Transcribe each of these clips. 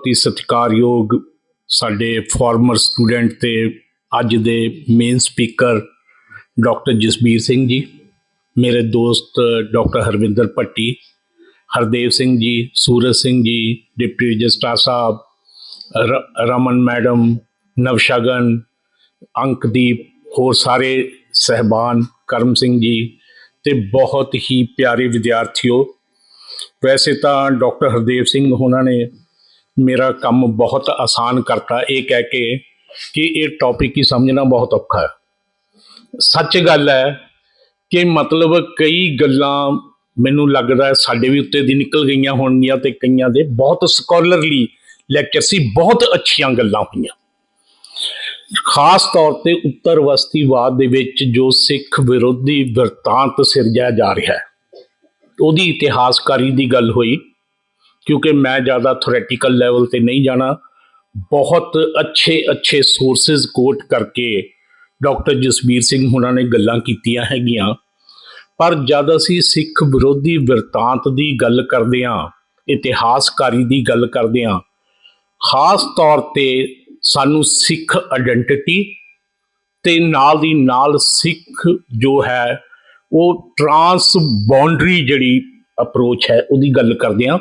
ਦੀ ਸਤਿਕਾਰਯੋਗ ਸਾਡੇ farmer student ਤੇ ਅੱਜ ਦੇ main speaker doctor Jasbir Singh ji, ਮੇਰੇ ਦੋਸਤ doctor Harvinder Bhatti, Hardev Singh ji, Suraj Singh ji, deputy registrar ਸਾਹਿਬ ਰਮਨ ਮੈਡਮ, ਨਵਸ਼ਗਨ, ਅੰਕਦੀਪ, ਹੋਰ ਸਾਰੇ ਸਹਿਬਾਨ, ਕਰਮ ਸਿੰਘ ਜੀ ਤੇ ਬਹੁਤ ਹੀ ਪਿਆਰੇ ਵਿਦਿਆਰਥੀਓ। ਵੈਸੇ ਤਾਂ ਡਾਕਟਰ ਹਰਦੇਵ ਸਿੰਘ ਉਹਨਾਂ ਨੇ ਮੇਰਾ ਕੰਮ ਬਹੁਤ ਆਸਾਨ ਕਰਤਾ। ਇਹ ਕਹਿ ਕੇ ਕਿ ਇਹ ਟੌਪਿਕ ਹੀ ਸਮਝਣਾ ਬਹੁਤ ਔਖਾ ਹੈ। ਸੱਚ ਗੱਲ ਹੈ ਕਿ ਮਤਲਬ ਕਈ ਗੱਲਾਂ ਮੈਨੂੰ ਲੱਗਦਾ ਸਾਡੇ ਵੀ ਉੱਤੇ ਦੀ ਨਿਕਲ ਗਈਆਂ ਹੋਣਗੀਆਂ ਤੇ ਕਈਆਂ ਦੇ ਬਹੁਤ ਸਕਾਲਰਲੀ ਲੈਕਚਰ ਸੀ ਬਹੁਤ ਅੱਛੀਆਂ ਗੱਲਾਂ ਹੋਈਆਂ। ਖਾਸ ਤੌਰ ਤੇ ਉੱਤਰ ਵਸਤੀਵਾਦ ਦੇ ਵਿੱਚ ਜੋ ਸਿੱਖ ਵਿਰੋਧੀ ਵਰਤਾਂਤ ਸਿਰਜਿਆ ਜਾ ਰਿਹਾ ਹੈ। ਉਹਦੀ ਇਤਿਹਾਸਕਾਰੀ ਦੀ ਗੱਲ ਹੋਈ, ਕਿਉਂਕਿ ਮੈਂ ਜ਼ਿਆਦਾ ਥਿਓਰੈਟੀਕਲ ਲੈਵਲ ਤੇ ਨਹੀਂ ਜਾਣਾ। ਬਹੁਤ ਅੱਛੇ ਅੱਛੇ ਸੋਰਸਸ ਕੋਟ ਕਰਕੇ ਡਾਕਟਰ ਜਸਬੀਰ ਸਿੰਘ ਹੁਣਾਂ ਨੇ ਗੱਲਾਂ ਕੀਤੀਆਂ ਹੈਗੀਆਂ। ਪਰ ਜਦ ਅਸੀਂ ਸਿੱਖ ਵਿਰੋਧੀ ਵਰਤਾਂਤ ਦੀ ਗੱਲ ਕਰਦੇ ਹਾਂ, ਇਤਿਹਾਸਕਾਰੀ ਦੀ ਗੱਲ ਕਰਦੇ ਹਾਂ ਖਾਸ ਤੌਰ ਤੇ ਸਾਨੂੰ ਸਿੱਖ ਆਇਡੈਂਟੀਟੀ ਤੇ ਨਾਲ ਦੀ ਨਾਲ ਸਿੱਖ ਜੋ ਹੈ, ਉਹ ਟਰਾਂਸ ਬਾਉਂਡਰੀ ਜਿਹੜੀ ਅਪਰੋਚ ਹੈ, ਉਹਦੀ ਗੱਲ ਕਰਦੇ ਹਾਂ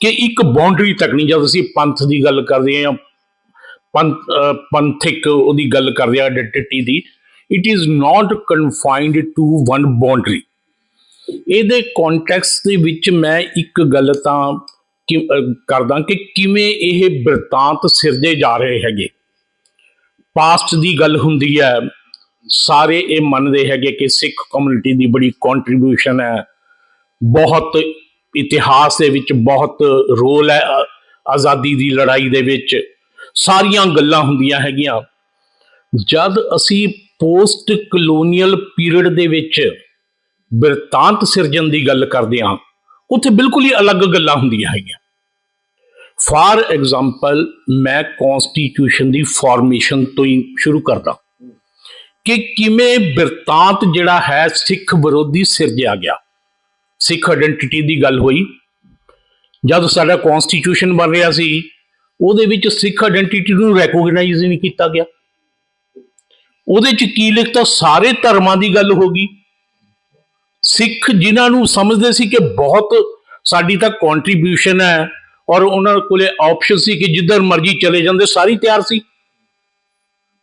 ਕਿ ਇੱਕ ਬਾਉਂਡਰੀ ਤੱਕ ਨਹੀਂ, ਜਦ ਅਸੀਂ ਪੰਥ ਦੀ ਗੱਲ ਕਰਦੇ ਹਾਂ ਪੰਥ ਪੰਥਿਕ ਉਹਦੀ ਗੱਲ ਕਰਦੇ ਹਾਂ identity the it is not confined to one boundary ਇਹਦੇ ਕੰਟੈਕਸਟ ਦੇ ਵਿੱਚ ਮੈਂ ਇੱਕ ਗੱਲ ਤਾਂ ਕਰਦਾ ਕਿ ਕਿਵੇਂ ਇਹ ਬਿਰਤਾਂਤ ਸਿਰਜੇ ਜਾ ਰਹੇ ਹੈਗੇ। ਪਾਸਟ ਦੀ ਗੱਲ ਹੁੰਦੀ ਹੈ, ਸਾਰੇ ਇਹ ਮੰਨਦੇ ਹੈਗੇ ਕਿ ਸਿੱਖ ਕਮਿਊਨਿਟੀ ਦੀ ਬੜੀ ਕੰਟਰੀਬਿਊਸ਼ਨ ਹੈ। ਬਹੁਤ ਇਤਿਹਾਸ ਦੇ ਵਿੱਚ ਬਹੁਤ ਰੋਲ ਹੈ ਆਜ਼ਾਦੀ ਦੀ ਲੜਾਈ ਦੇ ਵਿੱਚ। ਸਾਰੀਆਂ ਗੱਲਾਂ ਹੁੰਦੀਆਂ ਹੈਗੀਆਂ। ਜਦ ਅਸੀਂ ਪੋਸਟ ਕਲੋਨੀਅਲ ਪੀਰੀਅਡ ਦੇ ਵਿੱਚ ਬਿਰਤਾਂਤ ਸਿਰਜਣ ਦੀ ਗੱਲ ਕਰਦੇ ਹਾਂ ਉੱਥੇ ਬਿਲਕੁਲ ਹੀ ਅਲੱਗ ਗੱਲਾਂ ਹੁੰਦੀਆਂ ਹੈਗੀਆਂ। ਫਾਰ ਐਗਜ਼ਾਮਪਲ ਮੈਂ ਕਨਸਟੀਟਿਊਸ਼ਨ ਦੀ ਫਾਰਮੇਸ਼ਨ ਤੋਂ ਹੀ ਸ਼ੁਰੂ ਕਰਦਾ ਕਿ ਕਿਵੇਂ ਬਿਰਤਾਂਤ ਜਿਹੜਾ ਹੈ ਸਿੱਖ ਵਿਰੋਧੀ ਸਿਰਜਿਆ ਗਿਆ। ਸਿੱਖ ਆਇਡੈਂਟੀਟੀ ਦੀ ਗੱਲ ਹੋਈ। ਜਦ ਸਾਡਾ ਕਨਸਟੀਟਿਊਸ਼ਨ ਬਣ ਰਿਹਾ ਸੀ, ਉਹਦੇ ਵਿੱਚ ਸਿੱਖ ਆਇਡੈਂਟੀਟੀ ਨੂੰ ਰੈਕੋਗਨਾਈਜ਼ ਨਹੀਂ ਕੀਤਾ ਗਿਆ। ਉਹਦੇ ਚ ਕੀ ਲਿਖਤਾ? ਸਾਰੇ ਧਰਮਾਂ ਦੀ ਗੱਲ ਹੋ ਗਈ। ਸਿੱਖ ਜਿਨ੍ਹਾਂ ਨੂੰ ਸਮਝਦੇ ਸੀ ਕਿ ਬਹੁਤ ਸਾਡੀ ਤਾਂ ਕੰਟਰੀਬਿਊਸ਼ਨ ਹੈ ਔਰ ਉਹਨਾਂ ਕੋਲੇ ਆਪਸ਼ਨ ਸੀ ਕਿ ਜਿੱਧਰ ਮਰਜ਼ੀ ਚਲੇ ਜਾਂਦੇ, ਸਾਰੀ ਤਿਆਰ ਸੀ।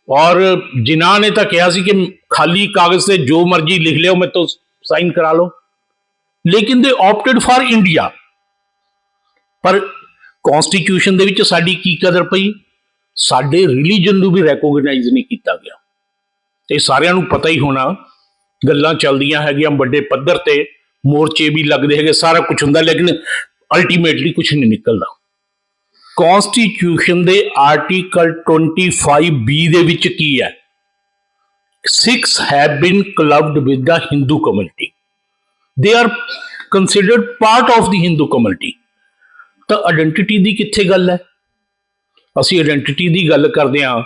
ਔਰ ਜਿਨ੍ਹਾਂ ਨੇ ਤਾਂ ਕਿਹਾ ਸੀ ਕਿ ਖਾਲੀ ਕਾਗਜ਼ ਤੇ ਜੋ ਮਰਜ਼ੀ ਲਿਖ ਲਿਓ ਮੈਂ ਤੋਂ ਸਾਈਨ ਕਰਾ ਲਓ। ਲੇਕਿਨ ਦੇ ਆਪਟਡ ਫਾਰ ਇੰਡੀਆ ਪਰ ਕਨਸਟੀਟਿਊਸ਼ਨ ਦੇ ਵਿੱਚ ਸਾਡੀ ਕੀ ਕਦਰ ਪਈ? ਸਾਡੇ ਰਿਲੀਜਨ ਨੂੰ ਵੀ ਰੈਕੋਗਨਾਈਜ਼ ਨਹੀਂ ਕੀਤਾ ਗਿਆ। ਤੇ ਸਾਰਿਆਂ ਨੂੰ ਪਤਾ ਹੀ ਹੋਣਾ ਗੱਲਾਂ ਚੱਲਦੀਆਂ ਹੈਗੀਆਂ ਵੱਡੇ ਪੱਧਰ ਤੇ, ਮੋਰਚੇ ਵੀ ਲੱਗਦੇ ਹੈਗੇ, ਸਾਰਾ ਕੁਝ ਹੁੰਦਾ, ਲੇਕਿਨ ਅਲਟੀਮੇਟਲੀ ਕੁਝ ਨਹੀਂ ਨਿਕਲਦਾ। ਕਨਸਟੀਟਿਊਸ਼ਨ ਦੇ ਆਰਟੀਕਲ 25 ਬੀ ਦੇ ਵਿੱਚ ਕੀ ਹੈ? Sikhs have been clubbed with the Hindu community they are considered part of the Hindu community ਤਾਂ ਆਇਡੈਂਟੀਟੀ ਦੀ ਕਿੱਥੇ ਗੱਲ ਹੈ? ਅਸੀਂ ਆਇਡੈਂਟੀਟੀ ਦੀ ਗੱਲ ਕਰਦੇ ਹਾਂ।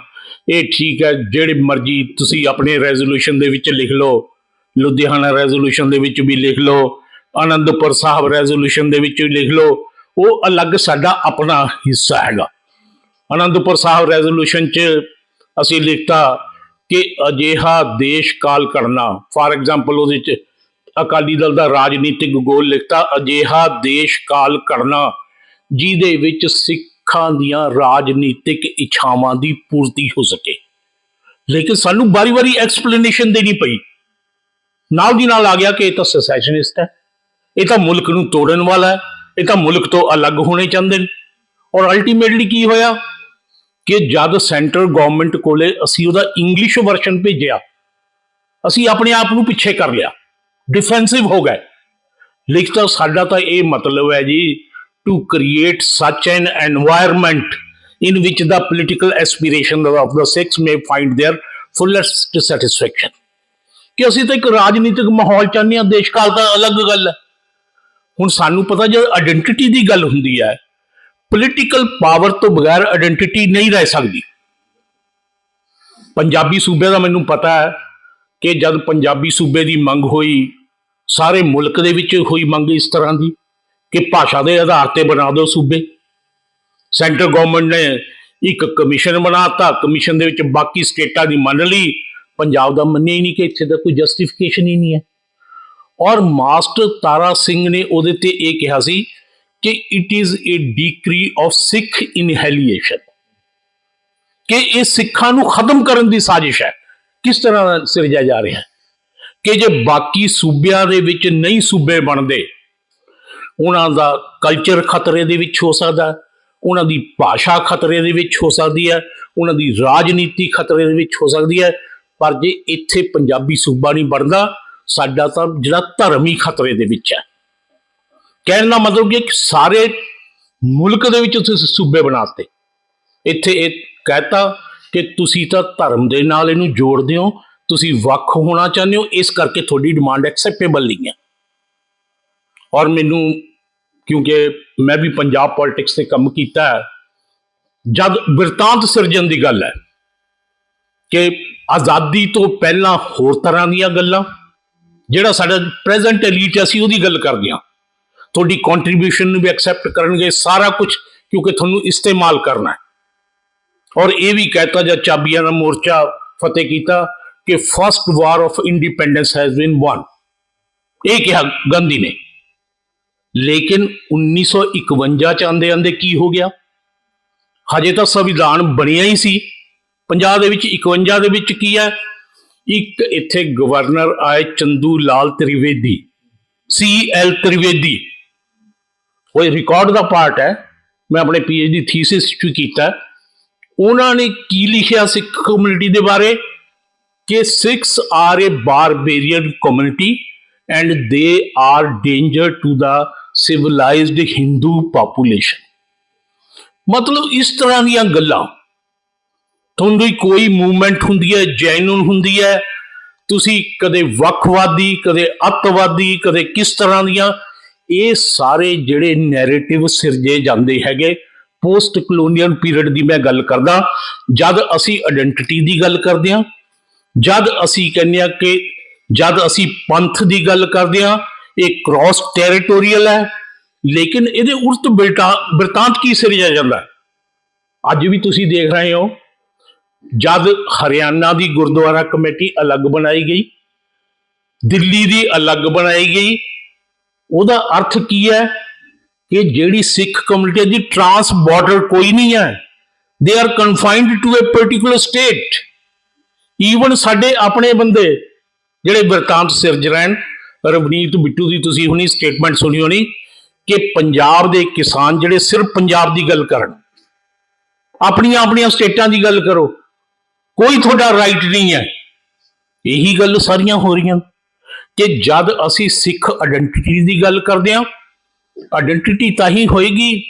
ਇਹ ਠੀਕ ਹੈ, ਜਿਹੜੇ ਮਰਜ਼ੀ ਤੁਸੀਂ ਆਪਣੇ ਰੈਜ਼ੋਲੂਸ਼ਨ ਦੇ ਵਿੱਚ ਲਿਖ ਲਓ। ਲੁਧਿਆਣਾ ਰੈਜ਼ੋਲੂਸ਼ਨ ਦੇ ਵਿੱਚ ਵੀ ਲਿਖ ਲਓ, ਆਨੰਦਪੁਰ ਸਾਹਿਬ ਰੈਜ਼ੋਲੂਸ਼ਨ ਦੇ ਵਿੱਚ ਵੀ ਲਿਖ ਲਓ, ਉਹ ਅਲੱਗ ਸਾਡਾ ਆਪਣਾ ਹਿੱਸਾ ਹੈਗਾ। ਆਨੰਦਪੁਰ ਸਾਹਿਬ ਰੈਜ਼ੋਲੂਸ਼ਨ 'ਚ ਅਸੀਂ ਲਿਖਤਾ ਕਿ ਅਜਿਹਾ ਦੇਸ਼ ਕਾਲ ਕਰਨਾ ਫਾਰ ਐਗਜ਼ਾਮਪਲ ਉਹਦੇ 'ਚ ਅਕਾਲੀ ਦਲ ਦਾ ਰਾਜਨੀਤਿਕ ਗੋਲ ਲਿਖਤਾ, ਅਜਿਹਾ ਦੇਸ਼ ਕਾਲ ਕਰਨਾ, ਜਿਹਦੇ ਵਿੱਚ ਸਿੱਖਾਂ ਦੀਆਂ ਰਾਜਨੀਤਿਕ ਇੱਛਾਵਾਂ ਦੀ ਪੂਰਤੀ ਹੋ ਸਕੇ। ਲੇਕਿਨ ਸਾਨੂੰ ਬਾਰੀ-ਬਾਰੀ ਐਕਸਪਲੇਨੇਸ਼ਨ ਦੇਣੀ ਪਈ। ਨਾਲ ਦੀ ਨਾਲ ਆ ਗਿਆ ਕਿ ਇਹ ਤਾਂ ਸੈਸੈਸ਼ਨਿਸਟ ਹੈ। ਇਹ ਤਾਂ ਮੁਲਕ ਨੂੰ ਤੋੜਨ ਵਾਲਾ ਹੈ। ਇਹ ਤਾਂ ਮੁਲਕ ਤੋਂ ਅਲੱਗ ਹੋਣੇ ਚਾਹੁੰਦੇ ਨੇ। ਔਰ ਅਲਟੀਮੇਟਲੀ ਕੀ ਹੋਇਆ ਕਿ ਜਦ ਸੈਂਟਰ ਗਵਰਨਮੈਂਟ ਕੋਲੇ ਅਸੀਂ ਉਹਦਾ ਇੰਗਲਿਸ਼ ਵਰਸ਼ਨ ਭੇਜਿਆ, ਅਸੀਂ ਆਪਣੇ ਆਪ ਨੂੰ ਪਿੱਛੇ ਕਰ ਲਿਆ। ਡਿਫੈਂਸਿਵ ਹੋ ਗਏ। ਲਿਖਤਾ ਸਾਡਾ ਤਾਂ ਇਹ ਮਤਲਬ ਹੈ ਜੀ to create such an environment in which the political aspiration of the Sikhs may find their fullest satisfaction. ਕਿ ਅਸੀਂ ਤਾਂ ਇੱਕ ਰਾਜਨੀਤਿਕ ਮਾਹੌਲ ਚਾਹੁੰਦੇ ਹਾਂ, ਦੇਸ਼ ਕਾਲ ਤਾਂ ਅਲੱਗ ਗੱਲ ਹੈ। ਹੁਣ ਸਾਨੂੰ ਪਤਾ ਜਦ ਆਇਡੈਂਟੀਟੀ ਦੀ ਗੱਲ ਹੁੰਦੀ ਹੈ ਪੋਲੀਟੀਕਲ ਪਾਵਰ ਤੋਂ ਬਗੈਰ ਆਇਡੈਂਟੀਟੀ ਨਹੀਂ ਰਹਿ ਸਕਦੀ। ਪੰਜਾਬੀ ਸੂਬੇ ਦਾ ਮੈਨੂੰ ਪਤਾ ਹੈ ਕਿ ਜਦ ਪੰਜਾਬੀ ਸੂਬੇ ਦੀ ਮੰਗ ਹੋਈ, ਸਾਰੇ ਮੁਲਕ ਦੇ ਵਿੱਚ ਹੋਈ ਮੰਗ ਇਸ ਤਰ੍ਹਾਂ ਦੀ ਕਿ ਭਾਸ਼ਾ ਦੇ ਆਧਾਰ ਤੇ ਬਣਾ ਦਿਓ ਸੂਬੇ। ਸੈਂਟਰ ਗਵਰਨਮੈਂਟ ਨੇ ਇੱਕ ਕਮਿਸ਼ਨ ਬਣਾਤਾ ਕਮਿਸ਼ਨ ਦੇ ਵਿੱਚ ਬਾਕੀ ਸਟੇਟਾਂ ਦੀ ਮੰਨ ਲਈ। ਪੰਜਾਬ ਦਾ ਮੰਨਿਆ ਹੀ ਨਹੀਂ ਕਿ ਇੱਥੇ ਦਾ ਕੋਈ ਜਸਟੀਫਿਕੇਸ਼ਨ ਹੀ ਨਹੀਂ ਹੈ। ਔਰ ਮਾਸਟਰ ਤਾਰਾ ਸਿੰਘ ਨੇ ਉਹਦੇ ਤੇ ਇਹ ਕਿਹਾ ਸੀ ਕਿ it is a decree of Sikh annihilation ਕਿ ਇਹ ਸਿੱਖਾਂ ਨੂੰ ਖਤਮ ਕਰਨ ਦੀ ਸਾਜ਼ਿਸ਼ ਹੈ। ਕਿਸ ਤਰ੍ਹਾਂ ਸਿਰਜਿਆ ਜਾ ਰਿਹਾ ਹੈ? ਕਿ ਜੇ ਬਾਕੀ ਸੂਬਿਆਂ ਦੇ ਵਿੱਚ ਨਹੀਂ ਸੂਬੇ ਬਣਦੇ, ਉਹਨਾਂ ਦਾ ਕਲਚਰ ਖਤਰੇ ਦੇ ਵਿੱਚ ਹੋ ਸਕਦਾ ਉਹਨਾਂ ਦੀ ਭਾਸ਼ਾ ਖਤਰੇ ਦੇ ਵਿੱਚ ਹੋ ਸਕਦੀ ਹੈ। ਉਹਨਾਂ ਦੀ ਰਾਜਨੀਤੀ ਖਤਰੇ ਦੇ ਵਿੱਚ ਹੋ ਸਕਦੀ ਹੈ। ਪਰ ਜੇ ਇੱਥੇ ਪੰਜਾਬੀ ਸੂਬਾ ਨਹੀਂ ਬਣਦਾ, ਸਾਡਾ ਤਾਂ ਜਿਹੜਾ ਧਰਮ ਹੀ ਖਤਰੇ ਦੇ ਵਿੱਚ ਹੈ। ਕਹਿਣ ਦਾ ਮਤਲਬ ਕਿ ਸਾਰੇ ਮੁਲਕ ਦੇ ਵਿੱਚ ਤੁਸੀਂ ਸੂਬੇ ਬਣਾਤੇ। ਇੱਥੇ ਇਹ ਕਹਤਾ ਕਿ ਤੁਸੀਂ ਤਾਂ ਧਰਮ ਦੇ ਨਾਲ ਇਹਨੂੰ ਜੋੜਦੇ ਹੋ, ਤੁਸੀਂ ਵੱਖ ਹੋਣਾ ਚਾਹੁੰਦੇ ਹੋ, ਇਸ ਕਰਕੇ ਤੁਹਾਡੀ ਡਿਮਾਂਡ ਐਕਸੈਪਟੇਬਲ ਨਹੀਂ ਹੈ। ਔਰ ਮੈਨੂੰ, ਕਿਉਂਕਿ ਮੈਂ ਵੀ ਪੰਜਾਬ ਪੋਲਿਟਿਕਸ ਤੇ ਕੰਮ ਕੀਤਾ ਹੈ, ਜਦ ਬਿਰਤਾਂਤ ਸਿਰਜਣ ਦੀ ਗੱਲ ਹੈ ਕਿ ਆਜ਼ਾਦੀ ਤੋਂ ਪਹਿਲਾਂ ਹੋਰ ਤਰ੍ਹਾਂ ਦੀਆਂ ਗੱਲਾਂ? ਜਿਹੜਾ ਸਾਡਾ ਪ੍ਰੈਜ਼ੈਂਟ ਐਲੀਟ ਹੈ, ਅਸੀਂ ਉਹਦੀ ਗੱਲ ਕਰਦੇ ਹਾਂ। ਤੁਹਾਡੀ ਕੰਟਰੀਬਿਊਸ਼ਨ ਨੂੰ ਵੀ ਐਕਸੈਪਟ ਕਰਨਗੇ ਸਾਰਾ ਕੁਝ ਕਿਉਂਕਿ ਤੁਹਾਨੂੰ ਇਸਤੇਮਾਲ ਕਰਨਾ ਹੈ। ਔਰ ਇਹ ਵੀ ਕਹਿਤਾ ਜਾਂ ਚਾਬੀਆਂ ਦਾ ਮੋਰਚਾ ਫਤਿਹ ਕੀਤਾ ਕਿ first war of independence has been won ਇਹ ਕਿਹਾ ਗਾਂਧੀ ਨੇ। ਲੇਕਿਨ 1951 ਚ ਆਂਦੇ ਆਂਦੇ ਕੀ ਹੋ ਗਿਆ? ਹਜੇ ਤਾਂ ਸੰਵਿਧਾਨ ਬਣਿਆ ਹੀ ਸੀ। ਪੰਜਾਬ ਦੇ ਵਿੱਚ 51 ਦੇ ਵਿੱਚ ਕੀ ਹੈ? ਇੱਕ ਇੱਥੇ ਗਵਰਨਰ ਆਏ ਚੰਦੂ ਲਾਲ ਤ੍ਰਿਵੇਦੀ ਸੀ ਐਲ ਤ੍ਰਿਵੇਦੀ। ਉਹ ਰਿਕਾਰਡ ਦਾ ਪਾਰਟ ਹੈ। ਮੈਂ ਆਪਣੇ ਪੀਐਚਡੀ ਥੀਸਿਸ ਚ ਕੀਤਾ। ਉਹਨਾਂ ਨੇ ਕੀ ਲਿਖਿਆ ਸਿੱਖ ਕਮਿਊਨਿਟੀ ਦੇ ਬਾਰੇ? ਕਿ Sikhs are a barbarian community and they are danger to the civilised Hindu population ਮਤਲਬ ਇਸ ਤਰ੍ਹਾਂ ਦੀਆਂ ਗੱਲਾਂ ਤੁਹਾਨੂੰ ਕੋਈ ਮੂਵਮੈਂਟ ਹੁੰਦੀ ਹੈ ਜੈਨੂਨ ਹੁੰਦੀ ਹੈ। ਤੁਸੀਂ ਕਦੇ ਵੱਖਵਾਦੀ, ਕਦੇ ਅੱਤਵਾਦੀ, ਕਦੇ ਕਿਸ ਤਰ੍ਹਾਂ ਦੀਆਂ, ਇਹ ਸਾਰੇ ਜਿਹੜੇ ਨੈਰੇਟਿਵ ਸਿਰਜੇ ਜਾਂਦੇ ਹੈਗੇ ਪੋਸਟ ਕਲੋਨੀਅਲ ਪੀਰੀਅਡ ਦੀ ਮੈਂ ਗੱਲ ਕਰਦਾ। ਜਦ ਅਸੀਂ ਆਇਡੈਂਟੀਟੀ ਦੀ ਗੱਲ ਕਰਦੇ ਹਾਂ, ਜਦ ਅਸੀਂ ਕਹਿੰਦੇ ਹਾਂ ਕਿ ਜਦ ਅਸੀਂ ਪੰਥ ਦੀ ਗੱਲ ਕਰਦੇ ਹਾਂ, ਇਹ ਕ੍ਰਾਸ ਟੈਰੀਟੋਰੀਅਲ ਹੈ, ਲੇਕਿਨ ਇਹਦੇ ਉਲਟ ਬਿਲਟਾ, ਬਿਰਤਾਂਤ ਕੀ ਸਿਰਜਿਆ ਜਾਂਦਾ ਅੱਜ ਵੀ ਤੁਸੀਂ ਦੇਖ ਰਹੇ ਹੋ ਜਦ ਹਰਿਆਣਾ ਦੀ ਗੁਰਦੁਆਰਾ ਕਮੇਟੀ ਅਲੱਗ ਬਣਾਈ ਗਈ, ਦਿੱਲੀ ਦੀ ਅਲੱਗ ਬਣਾਈ ਗਈ, ਉਹਦਾ ਅਰਥ ਕੀ ਹੈ? ਕਿ ਜਿਹੜੀ ਸਿੱਖ ਕਮਿਊਨਿਟੀ ਦੀ ਟਰਾਂਸ ਬਾਰਡਰ ਕੋਈ ਨਹੀਂ ਹੈ। They are confined to a particular state even ਸਾਡੇ ਆਪਣੇ ਬੰਦੇ, ਜਿਹੜੇ ਬਿਰਤਾਂਤ ਸਿਰਜ ਰਹੇ ਰਵਨੀਤ ਬਿੱਟੂ ਦੀ ਤੁਸੀਂ ਹੁਣੀ ਸਟੇਟਮੈਂਟ ਸੁਣੀ ਹੋਣੀ ਕਿ ਪੰਜਾਬ ਦੇ ਕਿਸਾਨ ਜਿਹੜੇ ਸਿਰਫ ਪੰਜਾਬ ਦੀ ਗੱਲ ਕਰਨ ਆਪਣੀਆਂ ਆਪਣੀਆਂ ਸਟੇਟਾਂ ਦੀ ਗੱਲ ਕਰੋ। ਕੋਈ ਤੁਹਾਡਾ ਰਾਈਟ ਨਹੀਂ ਹੈ। ਇਹੀ ਗੱਲ ਸਾਰੀਆਂ ਹੋ ਰਹੀਆਂ। ਕਿ ਜਦ ਅਸੀਂ ਸਿੱਖ ਆਇਡੈਂਟੀਟੀ ਦੀ ਗੱਲ ਕਰਦੇ ਹਾਂ ਆਇਡੈਂਟੀਟੀ ਤਾਂ ਹੀ ਹੋਏਗੀ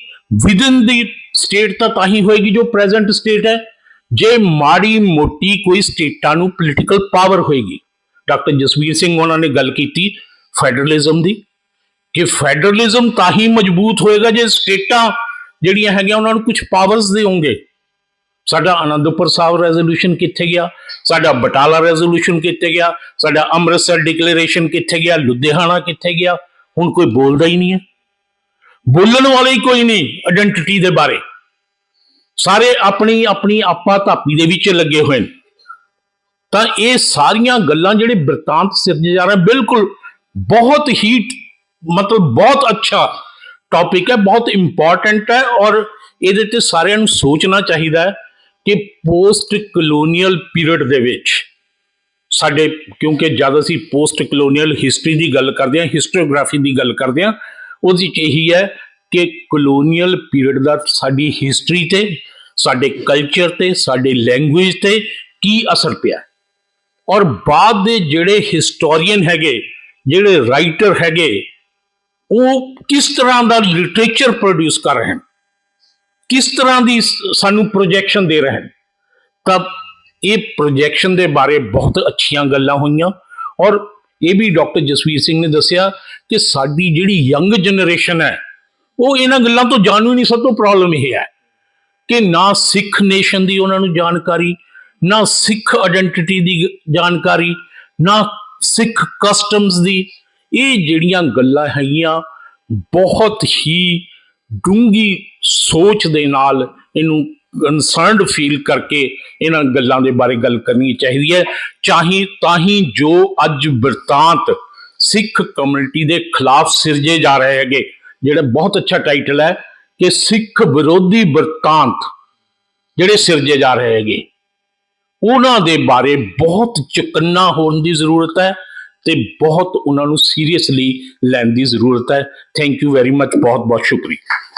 ਵਿਦਨ ਦੀ ਸਟੇਟ ਤਾਂ ਤਾਂ ਹੀ ਹੋਏਗੀ ਜੋ ਪ੍ਰੈਜ਼ੈਂਟ ਸਟੇਟ ਹੈ। ਜੇ ਮਾੜੀ ਮੋਟੀ ਕੋਈ ਸਟੇਟਾਂ ਨੂੰ ਪੋਲੀਟੀਕਲ ਪਾਵਰ ਹੋਏਗੀ। ਡਾਕਟਰ ਜਸਵੀਰ ਸਿੰਘ ਉਹਨਾਂ ਨੇ ਗੱਲ ਕੀਤੀ ਫੈਡਰਲਿਜ਼ਮ ਦੀ। ਕਿ ਫੈਡਰਲਿਜ਼ਮ ਤਾਂ ਹੀ ਮਜ਼ਬੂਤ ਹੋਏਗਾ ਜੇ ਸਟੇਟਾਂ ਜਿਹੜੀਆਂ ਹੈਗੀਆਂ ਉਹਨਾਂ ਨੂੰ ਕੁਝ ਪਾਵਰਸ ਦੇਵੋਗੇ। ਸਾਡਾ ਆਨੰਦਪੁਰ ਸਾਹਿਬ ਰੈਜ਼ੋਲੂਸ਼ਨ ਕਿੱਥੇ ਗਿਆ? ਸਾਡਾ ਬਟਾਲਾ ਰੈਜ਼ੋਲੂਸ਼ਨ ਕਿੱਥੇ ਗਿਆ? ਸਾਡਾ ਅੰਮ੍ਰਿਤਸਰ ਡਿਕਲੇਰੇਸ਼ਨ ਕਿੱਥੇ ਗਿਆ? ਲੁਧਿਆਣਾ ਕਿੱਥੇ ਗਿਆ? ਹੁਣ ਕੋਈ ਬੋਲਦਾ ਹੀ ਨਹੀਂ ਹੈ। ਬੋਲਣ ਵਾਲੇ ਹੀ ਕੋਈ ਨਹੀਂ ਆਇਡੈਂਟੀਟੀ ਦੇ ਬਾਰੇ। ਸਾਰੇ ਆਪਣੀ ਆਪਣੀ ਆਪਾ ਧਾਪੀ ਦੇ ਵਿੱਚ ਲੱਗੇ ਹੋਏ ਨੇ। ਤਾਂ ਇਹ ਸਾਰੀਆਂ ਗੱਲਾਂ ਜਿਹੜੇ ਬਿਰਤਾਂਤ ਸਿਰਜੇ ਜਾ ਰਹੇ, ਬਿਲਕੁਲ ਬਹੁਤ ਹੀ ਮਤਲਬ ਬਹੁਤ ਅੱਛਾ ਟੌਪਿਕ ਹੈ, ਬਹੁਤ ਇੰਪੋਰਟੈਂਟ ਹੈ ਔਰ ਇਹਦੇ ਤੇ ਸਾਰਿਆਂ ਨੂੰ ਸੋਚਣਾ ਚਾਹੀਦਾ ਹੈ। ਕਿ ਪੋਸਟ ਕਲੋਨੀਅਲ ਪੀਰੀਅਡ ਦੇ ਵਿੱਚ ਸਾਡੇ, ਕਿਉਂਕਿ ਜਦ ਅਸੀਂ ਪੋਸਟ ਕਲੋਨੀਅਲ ਹਿਸਟਰੀ ਦੀ ਗੱਲ ਕਰਦੇ ਹਾਂ ਹਿਸਟੋਗ੍ਰਾਫੀ ਦੀ ਗੱਲ ਕਰਦੇ ਹਾਂ, ਉਹਦੇ 'ਚ ਇਹੀ ਹੈ ਕਿ ਕਲੋਨੀਅਲ ਪੀਰੀਅਡ ਦਾ ਸਾਡੀ ਹਿਸਟਰੀ ਤੇ, ਸਾਡੇ ਕਲਚਰ ਤੇ, ਸਾਡੇ ਲੈਂਗੁਏਜ ਤੇ ਕੀ ਅਸਰ ਪਿਆ ਔਰ ਬਾਅਦ ਦੇ ਜਿਹੜੇ ਹਿਸਟੋਰੀਅਨ ਹੈਗੇ, ਜਿਹੜੇ ਰਾਈਟਰ ਹੈਗੇ, ਉਹ ਕਿਸ ਤਰ੍ਹਾਂ ਦਾ ਲਿਟਰੇਚਰ ਪ੍ਰੋਡਿਊਸ ਕਰ ਰਹੇ ਹਨ? ਕਿਸ ਤਰ੍ਹਾਂ ਦੀ ਸਾਨੂੰ ਪ੍ਰੋਜੈਕਸ਼ਨ ਦੇ ਰਹੇ ਹਨ ਤਾਂ ਇਹ ਪ੍ਰੋਜੈਕਸ਼ਨ ਦੇ ਬਾਰੇ ਬਹੁਤ ਅੱਛੀਆਂ ਗੱਲਾਂ ਹੋਈਆਂ। ਔਰ ਇਹ ਵੀ ਡਾਕਟਰ ਜਸਵੀਰ ਸਿੰਘ ਨੇ ਦੱਸਿਆ ਕਿ ਸਾਡੀ ਜਿਹੜੀ ਯੰਗ ਜਨਰੇਸ਼ਨ ਹੈ, ਉਹ ਇਹਨਾਂ ਗੱਲਾਂ ਤੋਂ ਜਾਣੂ ਨਹੀਂ, ਸਭ ਤੋਂ ਪ੍ਰੋਬਲਮ ਇਹ ਹੈ ਕਿ ਨਾ ਸਿੱਖ ਨੇਸ਼ਨ ਦੀ ਉਹਨਾਂ ਨੂੰ ਜਾਣਕਾਰੀ, ਨਾ ਸਿੱਖ ਆਇਡੈਂਟੀਟੀ ਦੀ ਜਾਣਕਾਰੀ, ਨਾ ਸਿੱਖ ਕਸਟਮਸ ਦੀ ਇਹ ਜਿਹੜੀਆਂ ਗੱਲਾਂ ਹੈਗੀਆਂ, ਬਹੁਤ ਹੀ ਡੂੰਗੀ ਸੋਚ ਦੇ ਨਾਲ ਇਹਨੂੰ ਕਨਸਰਨਡ ਫੀਲ ਕਰਕੇ ਇਹਨਾਂ ਗੱਲਾਂ ਦੇ ਬਾਰੇ ਗੱਲ ਕਰਨੀ ਚਾਹੀਦੀ ਹੈ। ਚਾਹੀ ਤਾਂ ਹੀ ਜੋ ਅੱਜ ਬਿਰਤਾਂਤ ਸਿੱਖ ਕਮਿਊਨਿਟੀ ਦੇ ਖਿਲਾਫ ਸਿਰਜੇ ਜਾ ਰਹੇ ਹੈਗੇ, ਜਿਹੜਾ ਬਹੁਤ ਅੱਛਾ ਟਾਈਟਲ ਹੈ ਕਿ ਸਿੱਖ ਵਿਰੋਧੀ ਬਿਰਤਾਂਤ ਜਿਹੜੇ ਸਿਰਜੇ ਜਾ ਰਹੇ ਹੈਗੇ। ਉਹਨਾਂ ਦੇ ਬਾਰੇ ਬਹੁਤ ਚੁਕੰਨਾ ਹੋਣ ਦੀ ਜ਼ਰੂਰਤ ਹੈ। ਤੇ ਬਹੁਤ ਉਹਨਾਂ ਨੂੰ ਸੀਰੀਅਸਲੀ ਲੈਣ ਦੀ ਜ਼ਰੂਰਤ ਹੈ। ਥੈਂਕ ਯੂ ਵੈਰੀ ਮੱਚ ਬਹੁਤ ਬਹੁਤ ਸ਼ੁਕਰੀਆ।